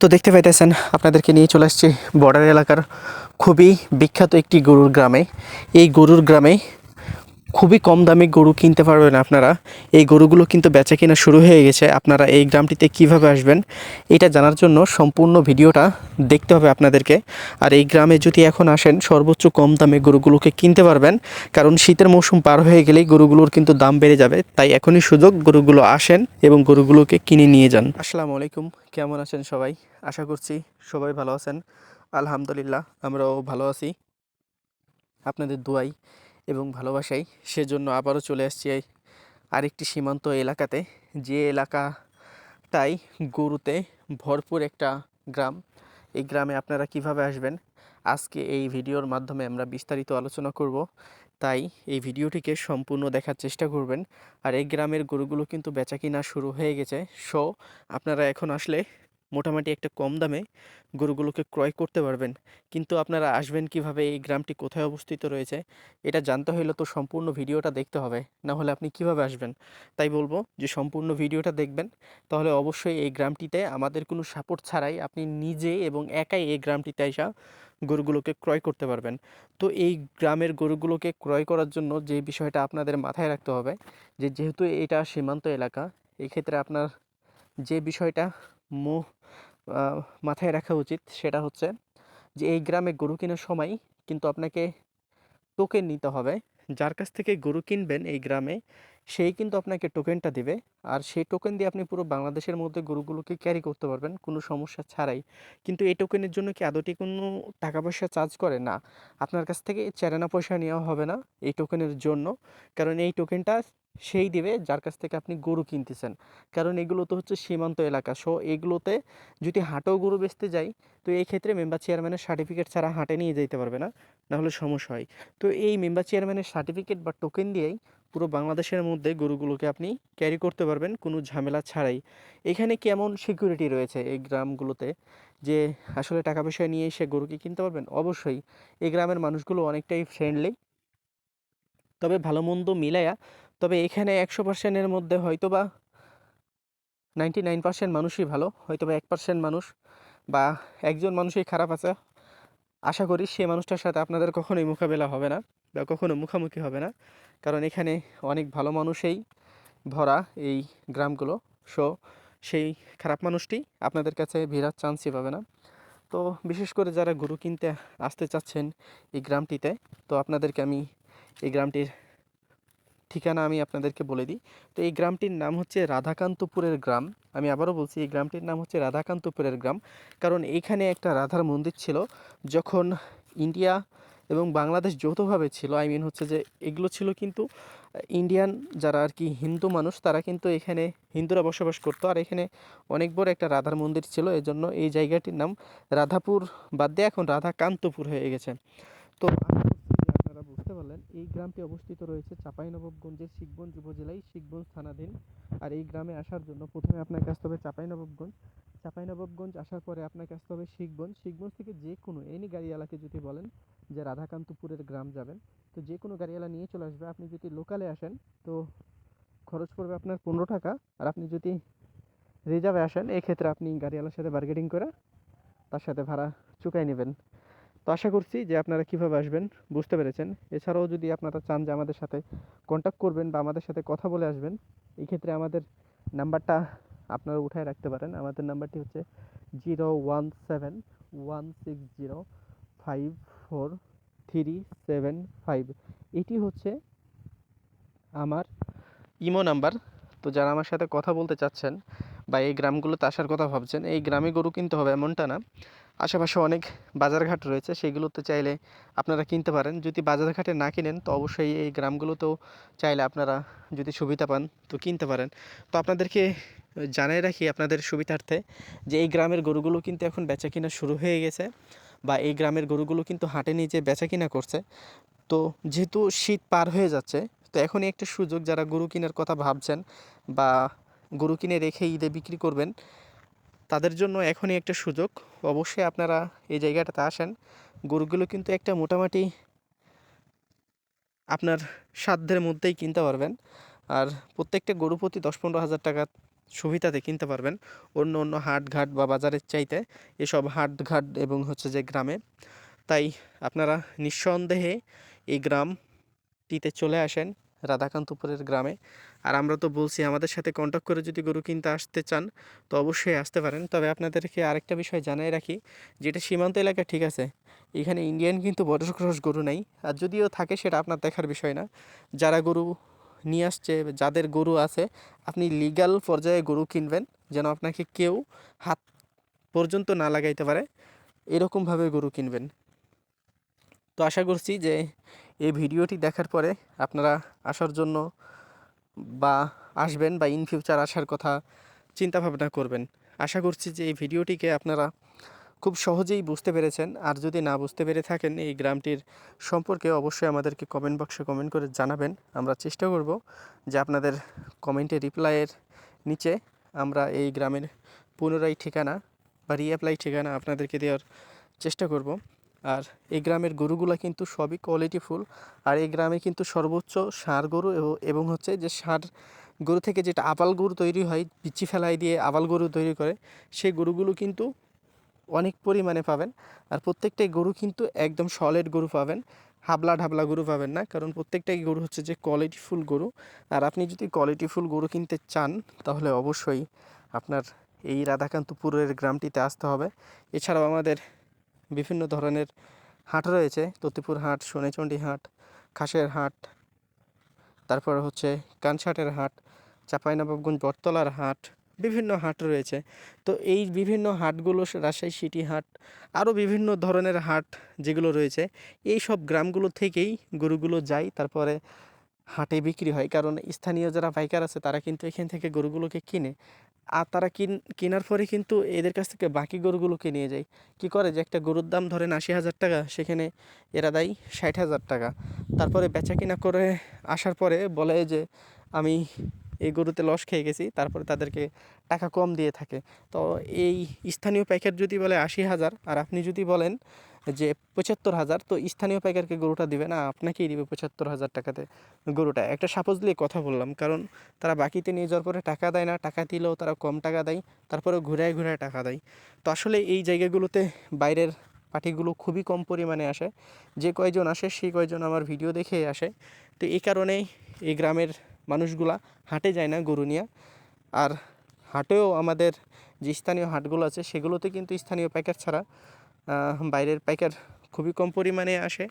তো দেখতে পাইতেছেন, আপনাদেরকে নিয়ে চলে আসছি বর্ডার এলাকার খুবই বিখ্যাত একটি গরুর গ্রামে। এই গরুর গ্রামে খুবই কম দামে গরু কিনতে পারবেন আপনারা। এই গরুগুলো কিন্তু বেচা কেনা শুরু হয়ে গেছে। আপনারা এই গ্রামটিতে কীভাবে আসবেন, এটা জানার জন্য সম্পূর্ণ ভিডিওটা দেখতে হবে আপনাদেরকে। আর এই গ্রামে যদি এখন আসেন, সর্বোচ্চ কম দামে গরুগুলোকে কিনতে পারবেন। কারণ শীতের মৌসুম পার হয়ে গেলেই গরুগুলোর কিন্তু দাম বেড়ে যাবে। তাই এখনই সুযোগ গরুগুলো আসেন এবং গরুগুলোকে কিনে নিয়ে যান। আসসালামু আলাইকুম, কেমন আছেন সবাই? আশা করছি সবাই ভালো আছেন। আলহামদুলিল্লাহ, আমরাও ভালো আছি। আপনাদের দোয়াই। এবং ভালোবাসাই। সেজন্য আবারও চলে আসছি আরেকটি সীমান্ত এলাকাতে। যে এলাকাটাই গরুতে ভরপুর একটা গ্রাম। এই গ্রামে আপনারা কীভাবে আসবেন? আজকে এই ভিডিওর মাধ্যমে আমরা বিস্তারিত আলোচনা করব। তাই এই ভিডিওটিকে সম্পূর্ণ দেখার চেষ্টা করবেন। আর এই গ্রামের গরুগুলো কিন্তু বেচা কিনা শুরু হয়ে গেছে। সো, আপনারা এখন আসলে মোটামুটি একটা কম দামে গরুগুলোকে ক্রয় করতে পারবেন। কিন্তু আপনারা আসবেন কীভাবে? এই গ্রামটি কোথায় অবস্থিত রয়েছে? এটা জানতে হলে তো সম্পূর্ণ ভিডিওটা দেখতে হবে। না হলে আপনি কীভাবে আসবেন? তাই বলব যে সম্পূর্ণ ভিডিওটা দেখবেন। তাহলে অবশ্যই এই গ্রামটিতে আমাদের কোনো সাপোর্ট ছাড়াই আপনি নিজে এবং একাই এই গ্রামটিতে আসা গরুগুলোকে ক্রয় করতে পারবেন। তো এই গ্রামের গরুগুলোকে ক্রয় করার জন্য যে বিষয়টা আপনাদের মাথায় রাখতে হবে, যে যেহেতু এটা সীমান্ত এলাকা, এক্ষেত্রে আপনার যে বিষয়টা মো আহ, মাথায় রাখা উচিত। সেটা হচ্ছে যে এই গ্রামে গরু কেনার সময় কিন্তু আপনাকে টোকেন নিতে হবে। যার কাছ থেকে গরু কিনবেন এই গ্রামে সেই কিন্তু আপনাকে টোকেনটা দেবে। আর সেই টোকেন দিয়ে আপনি পুরো বাংলাদেশের মধ্যে গরুগুলোকে ক্যারি করতে পারবেন কোনো সমস্যা ছাড়াই। কিন্তু এই টোকেনের জন্য কি আদৌটি কোনো টাকা পয়সা চার্জ করে? না। আপনার কাছ থেকে চেরানা পয়সা নেওয়া হবে না এই টোকেনের জন্য। কারণ এই টোকেনটা সেই দিবে যার কাছ থেকে আপনি গরু কিনতেছেন। কারণ এগুলো তো হচ্ছে সীমান্ত এলাকা। সো এগুলোতে যদি হাটেও গরু বেচতে যাই, তো এই ক্ষেত্রে মেম্বার চেয়ারম্যানের সার্টিফিকেট ছাড়া হাটে নিয়ে যেতে পারবে না। নাহলে সমস্যা হয়। তো এই মেম্বার চেয়ারম্যানের সার্টিফিকেট বা টোকেন দিয়েই পুরো বাংলাদেশের মধ্যে গরুগুলোকে আপনি ক্যারি করতে পারবেন, কোনো ঝামেলা ছাড়াই। এখানে কেমন সিকিউরিটি রয়েছে এই গ্রামগুলোতে? যে আসলে টাকা পয়সা নিয়ে এসে গরুকে কিনতে পারবেন? অবশ্যই। এই গ্রামের মানুষগুলো অনেকটাই ফ্রেন্ডলি তবে ভালো মন্দ মিলায়া তবে এখানে একশো পার্সেন্টের মধ্যে হয়তো বা নাইনটি নাইন পার্সেন্ট মানুষই ভালো হয়তো বা এক পার্সেন্ট মানুষ বা একজন মানুষই খারাপ আছে। আশা করি সেই মানুষটার সাথে আপনাদের কখনোই মোকাবেলা হবে না বা কখনো মুখামুখি হবে না। কারণ এখানে অনেক ভালো মানুষেই ভরা এই গ্রামগুলো। সো সেই খারাপ মানুষটি আপনাদের কাছে ভিড়ার চান্সই পাবে না। তো বিশেষ করে যারা গরু কিনতে আসতে চাচ্ছেন এই গ্রামটিতে, তো আপনাদেরকে আমি এই গ্রামটির ঠিকানা আমি আপনাদেরকে বলে দিই। তো এই গ্রামটির নাম হচ্ছে রাধাকান্তপুরের গ্রাম। আমি আবারও বলছি, এই গ্রামটির নাম হচ্ছে রাধাকান্তপুরের গ্রাম। কারণ এইখানে একটা রাধার মন্দির ছিল, যখন ইন্ডিয়া এবং বাংলাদেশ যৌথভাবে ছিল। আই মিন হচ্ছে যে এগুলো ছিল কিন্তু ইন্ডিয়ান যারা আর কি হিন্দু মানুষ, তারা কিন্তু এখানে হিন্দুরা বসবাস করতো। আর এখানে অনেক বড় একটা রাধার মন্দির ছিল, এজন্য এই জায়গাটির নাম রাধাপুর, বাদ দিয়ে এখন রাধাকান্তপুর হয়ে গেছে। তো আশা করছি যে আপনারা বুঝতে পারলেন এই গ্রামটি অবস্থিত রয়েছে চাঁপাইনবাবগঞ্জের শিখগঞ্জ উপজেলায় শিখগঞ্জ থানাধীন। আর এই গ্রামে আসার জন্য প্রথমে আপনাকে আসতে হবে চাঁপাইনবাবগঞ্জ। চাঁপাইনবাবগঞ্জ আসার পরে আপনাকে আসতে হবে শিখগঞ্জ। শিখগঞ্জ থেকে যে কোনো এনি গাড়িওয়ালাকে যদি বলেন যে রাধাকান্তপুরের গ্রাম যাবেন, তো যে কোনো গাড়িওয়ালা নিয়ে চলে আসবে। আপনি যদি লোকালে আসেন, তো খরচ পড়বে আপনার পনেরো টাকা। আর আপনি যদি রিজার্ভে আসেন, এক্ষেত্রে আপনি গাড়িওয়ালার সাথে বার্গেটিং করে তার সাথে ভাড়া চুকাই নেবেন। আশা করছি যে আপনারা কীভাবে আসবেন বুঝতে পেরেছেন। এছাড়াও যদি আপনারা চান যে আমাদের সাথে কন্ট্যাক্ট করবেন বা আমাদের সাথে কথা বলে আসবেন, এই ক্ষেত্রে আমাদের নাম্বারটা আপনারা উঠায় রাখতে পারেন। আমাদের নাম্বারটি হচ্ছে zero one seven, one six zero, five four three seven five. এটি হচ্ছে আমার ইমো নাম্বার। তো যারা আমার সাথে কথা বলতে চাচ্ছেন বা এই গ্রামগুলোতে আসার কথা ভাবছেন, এই গ্রামে গরু কিনতে হবে এমনটা না। আশেপাশে অনেক বাজারঘাট রয়েছে, সেগুলোতে চাইলে আপনারা কিনতে পারেন। যদি বাজারঘাটে না কিনেন, তো অবশ্যই এই গ্রামগুলোতেও চাইলে আপনারা যদি সুবিধা পান, তো কিনতে পারেন। তো আপনাদেরকে জানাই রাখি আপনাদের সুবিধার্থে যে এই গ্রামের গরুগুলো কিন্তু এখন বেচা কিনা শুরু হয়ে গেছে বা এই গ্রামের গরুগুলো কিন্তু হাটে নিয়ে যে বেচা কিনা করছে। তো যেহেতু শীত পার হয়ে যাচ্ছে, তো এখনই একটা সুযোগ যারা গরু কেনার কথা ভাবছেন বা গরু কিনে রেখে ঈদে বিক্রি করবেন তাদের জন্য এখনই একটা সুযোগ। অবশ্যই আপনারা এই জায়গাটাতে আসেন। গরুগুলো কিন্তু একটা মোটামুটি আপনার সাধ্যের মধ্যেই কিনতে পারবেন। আর প্রত্যেকটা গরু প্রতি দশ পনেরো হাজার টাকা সুবিধাতে কিনতে পারবেন। অন্য অন্য হাট ঘাট বা বাজারের চাইতে এসব হাট ঘাট এবং হচ্ছে যে গ্রামে। তাই আপনারা নিঃসন্দেহে এই গ্রামটিতে চলে আসেন, রাধাকান্তপুরের গ্রামে। আর আমরা তো বলছি আমাদের সাথে কন্ট্যাক্ট করে যদি গরু কিনতে আসতে চান, তো অবশ্যই আসতে পারেন। তবে আপনাদেরকে আরেকটা বিষয় জানাই রাখি, যেটা সীমান্ত এলাকা ঠিক আছে, এখানে ইন্ডিয়ান কিন্তু বড় ক্রস গরু নেই। আর যদিও থাকে সেটা আপনার দেখার বিষয় না, যারা গরু নিয়ে আসছে, যাদের গরু আছে, আপনি লিগ্যাল পর্যায়ে গরু কিনবেন, যেন আপনাকে কেউ হাত পর্যন্ত না লাগাইতে পারে, এরকমভাবে গরু কিনবেন। তো আশা করছি যে এই ভিডিওটি দেখার পরে আপনারা আসার জন্য বা আসবেন বা ইন ফিউচার আসার কথা চিন্তা ভাবনা করবেন। আশা করছি যে এই ভিডিওটিকে আপনারা খুব সহজেই বুঝতে পেরেছেন। আর যদি না বুঝতে পেরে থাকেন এই গ্রামটির সম্পর্কে অবশ্যই আমাদেরকে কমেন্ট বক্সে কমেন্ট করে জানাবেন। আমরা চেষ্টা করব যে আপনাদের কমেন্টে রিপ্লাইয়ের নিচে আমরা এই গ্রামের পুনরায় ঠিকানা বা রিঅ্যাপ্লাই ঠিকানা আপনাদেরকে দেওয়ার চেষ্টা করব। আর এই গ্রামের গরুগুলা কিন্তু সবই কোয়ালিটিফুল আর এই গ্রামে কিন্তু সর্বোচ্চ ষাঁড় গরু এবং- হচ্ছে যে ষাঁড় গরু থেকে যেটা আবাল গরু তৈরি হয়, বিচি ফেলাই দিয়ে আবাল গরু তৈরি করে, সেই গরুগুলো কিন্তু অনেক পরিমাণে পাবেন। আর প্রত্যেকটাই গরু কিন্তু একদম সলিড গরু পাবেন। হাবলা ঢাবলা গরু পাবেন না, কারণ প্রত্যেকটাই গরু হচ্ছে যে কোয়ালিটিফুল গরু। আর আপনি যদি কোয়ালিটিফুল গরু কিনতে চান, তাহলে অবশ্যই আপনার এই রাধাকান্তপুরের গ্রামটিতে আসতে হবে। এছাড়াও আমাদের বিভিন্ন ধরনের হাট রয়েছে। ততিপুর হাট সোনেচণ্ডী হাট, খাসের হাট, তারপর হচ্ছে কানসাটের হাট, চাঁপাইনবাবগঞ্জ বটতলার হাট, বিভিন্ন হাট রয়েছে। তো এই বিভিন্ন হাটগুলো রাজশাহী সিটি হাট, আরও বিভিন্ন ধরনের হাট যেগুলো রয়েছে, এই সব গ্রামগুলো থেকেই গরুগুলো যায়। তারপরে হাটে বিক্রি হয়। কারণ স্থানীয় যারা পাইকার আছে, তারা কিন্তু এখান থেকে গরুগুলোকে কিনে, আর তারা কিন, কেনার পরে কিন্তু এদের কাছ থেকে বাকি গরুগুলোকে নিয়ে যায়। কি করে যে একটা গরুর দাম ধরেন আশি হাজার টাকা, সেখানে এরা দেয় ষাট হাজার টাকা। তারপরে বেচা কিনা করে আসার পরে বলে যে, আমি এই গরুতে লস খেয়ে গেছি। তারপরে তাদেরকে টাকা কম দিয়ে থাকে। তো এই স্থানীয় প্যাকেট যদি বলে আশি হাজার, আর আপনি যদি বলেন যে পঁচাত্তর হাজার, তো স্থানীয় পাইকারকে গরুটা দিবে না, আপনাকেই দিবে পঁচাত্তর হাজার টাকাতে গরুটা। একটা সাপোজ দিয়ে কথা বললাম, কারণ তারা বাকিতে নিয়ে যাওয়ার পরে টাকা দেয় না, টাকা দিলেও তারা কম টাকা দেয় তারপরে ঘুরায় ঘুরায় টাকা দেয়। তো আসলে এই জায়গাগুলোতে বাইরের পার্টিগুলো খুবই কম পরিমাণে আসে। যে কয়জন আসে, সেই কয়জন আমার ভিডিও দেখে আসে। তো এই কারণেই এই গ্রামের মানুষগুলা হাটে যায় না গরু নিয়ে। আর হাটেও আমাদের যে স্থানীয় হাটগুলো আছে, সেগুলোতে কিন্তু স্থানীয় পাইকার ছাড়া বাইরের পাইকার খুবই কম পরিমাণে আসে।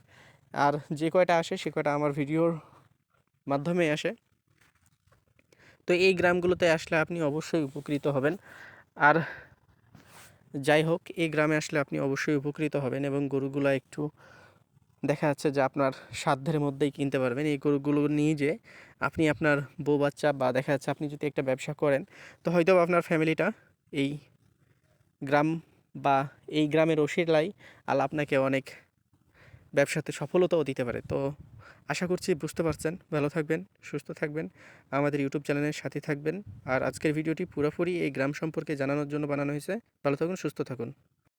আর যে কয়টা আসে, সে কয়টা আমার ভিডিওর মাধ্যমে আসে। তো এই গ্রামগুলোতে আসলে আপনি অবশ্যই উপকৃত হবেন। আর যাই হোক, এই গ্রামে আসলে আপনি অবশ্যই উপকৃত হবেন এবং গরুগুলো একটু দেখা যাচ্ছে যে আপনার সাধ্যের মধ্যেই কিনতে পারবেন। এই গরুগুলো নিয়ে যে আপনি আপনার বউ, বাচ্চা বা দেখা যাচ্ছে আপনি যদি একটা ব্যবসা করেন, তো হয়তো আপনার ফ্যামিলিটা এই গ্রাম বা এই গ্রামের ওসিলাই আল্লাহ আপনাকে অনেক ব্যবসাতে সফলতাও দিতে পারে। তো আশা করছি বুঝতে পারছেন। ভালো থাকবেন, সুস্থ থাকবেন, আমাদের ইউটিউব চ্যানেলের সাথে থাকবেন। আর আজকের ভিডিওটি পুরোপুরি এই গ্রাম সম্পর্কে জানানোর জন্য বানানো হয়েছে। ভালো থাকুন, সুস্থ থাকুন।